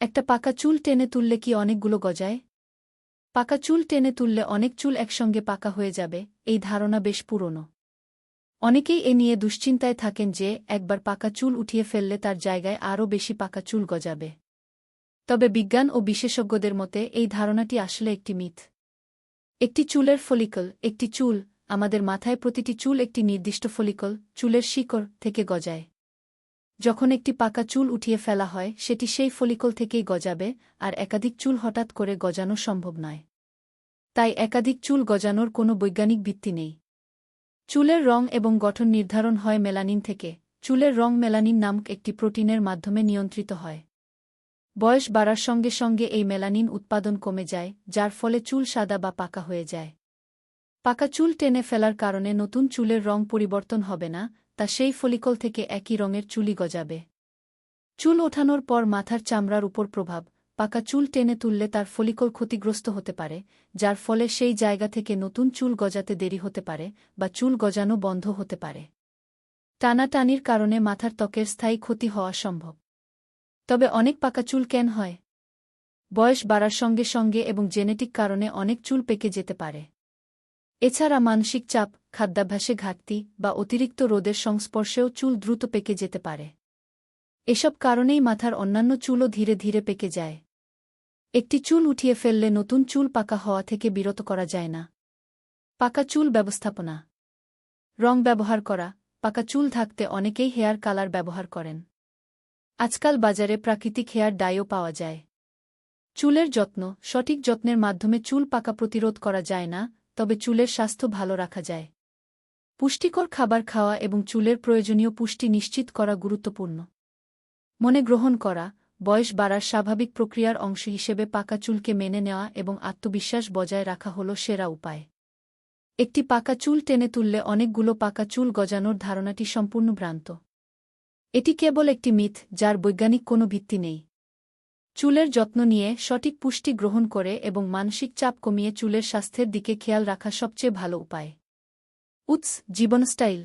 একটা পাকা চুল টেনে তুললে কি অনেকগুলো গজায়? পাকা চুল টেনে তুললে অনেক চুল একসঙ্গে পাকা হয়ে যাবে, এই ধারণা বেশ পুরনো। অনেকেই এ নিয়ে দুশ্চিন্তায় থাকেন যে, একবার পাকা চুল উঠিয়ে ফেললে তার জায়গায় আরও বেশি পাকা চুল গজাবে। তবে বিজ্ঞান ও বিশেষজ্ঞদের মতে, এই ধারণাটি আসলে একটি মিথ। একটি চুলের ফলিকল, একটি চুল, আমাদের মাথায় প্রতিটি চুল একটি নির্দিষ্ট ফলিকল, চুলের শিকড় থেকে গজায়। যখন একটি পাকা চুল উঠিয়ে ফেলা হয়, সেটি সেই ফলিকল থেকেই গজাবে, আর একাধিক চুল হঠাৎ করে গজানো সম্ভব নয়। তাই একাধিক চুল গজানোর কোনো বৈজ্ঞানিক ভিত্তি নেই। চুলের রং এবং গঠন নির্ধারণ হয় মেলানিন থেকে। চুলের রং মেলানিন নামক একটি প্রোটিনের মাধ্যমে নিয়ন্ত্রিত হয়। বয়স বাড়ার সঙ্গে সঙ্গে এই মেলানিন উৎপাদন কমে যায়, যার ফলে চুল সাদা বা পাকা হয়ে যায়। পাকা চুল টেনে ফেলার কারণে নতুন চুলের রং পরিবর্তন হবে না, তা সেই ফলিকল থেকে একই রঙের চুলি গজাবে। চুল ওঠানোর পর মাথার চামড়ার উপর প্রভাব, পাকা চুল টেনে তুললে তার ফলিকল ক্ষতিগ্রস্ত হতে পারে, যার ফলে সেই জায়গা থেকে নতুন চুল গজাতে দেরি হতে পারে বা চুল গজানো বন্ধ হতে পারে। টানাটানির কারণে মাথার ত্বকের স্থায়ী ক্ষতি হওয়া সম্ভব। তবে অনেক পাকা চুল কেন হয়? বয়স বাড়ার সঙ্গে সঙ্গে এবং জেনেটিক কারণে অনেক চুল পেকে যেতে পারে। এছাড়া মানসিক চাপ, খাদ্যাভ্যাসে ঘাটতি বা অতিরিক্ত রোদের সংস্পর্শেও চুল দ্রুত পেকে যেতে পারে। এসব কারণেই মাথার অন্যান্য চুলও ধীরে ধীরে পেকে যায়। একটি চুল উঠিয়ে ফেললে নতুন চুল পাকা হওয়া থেকে বিরত করা যায় না। পাকা চুল ব্যবস্থাপনা। রং ব্যবহার করা। পাকা চুল থাকতে অনেকেই হেয়ার কালার ব্যবহার করেন। আজকাল বাজারে প্রাকৃতিক হেয়ার ডাইও পাওয়া যায়। চুলের যত্ন, সঠিক যত্নের মাধ্যমে চুল পাকা প্রতিরোধ করা যায় না তবে চুলের স্বাস্থ্য ভালো রাখা যায়। পুষ্টিকর খাবার খাওয়া এবং চুলের প্রয়োজনীয় পুষ্টি নিশ্চিত করা গুরুত্বপূর্ণ। মনে গ্রহণ করা, বয়স বাড়ার স্বাভাবিক প্রক্রিয়ার অংশ হিসেবে পাকা চুলকে মেনে নেওয়া এবং আত্মবিশ্বাস বজায় রাখা হল সেরা উপায়। একটি পাকা চুল টেনে তুললে অনেকগুলো পাকা চুল গজানোর ধারণাটি সম্পূর্ণ ভ্রান্ত। এটি কেবল একটি মিথ, যার বৈজ্ঞানিক কোনো ভিত্তি নেই। চুলের যত্ন নিয়ে সঠিক পুষ্টি গ্রহণ করে এবং মানসিক চাপ কমিয়ে চুলের স্বাস্থ্যের দিকে খেয়াল রাখা সবচেয়ে ভালো উপায়। উৎস জীবনস্টাইল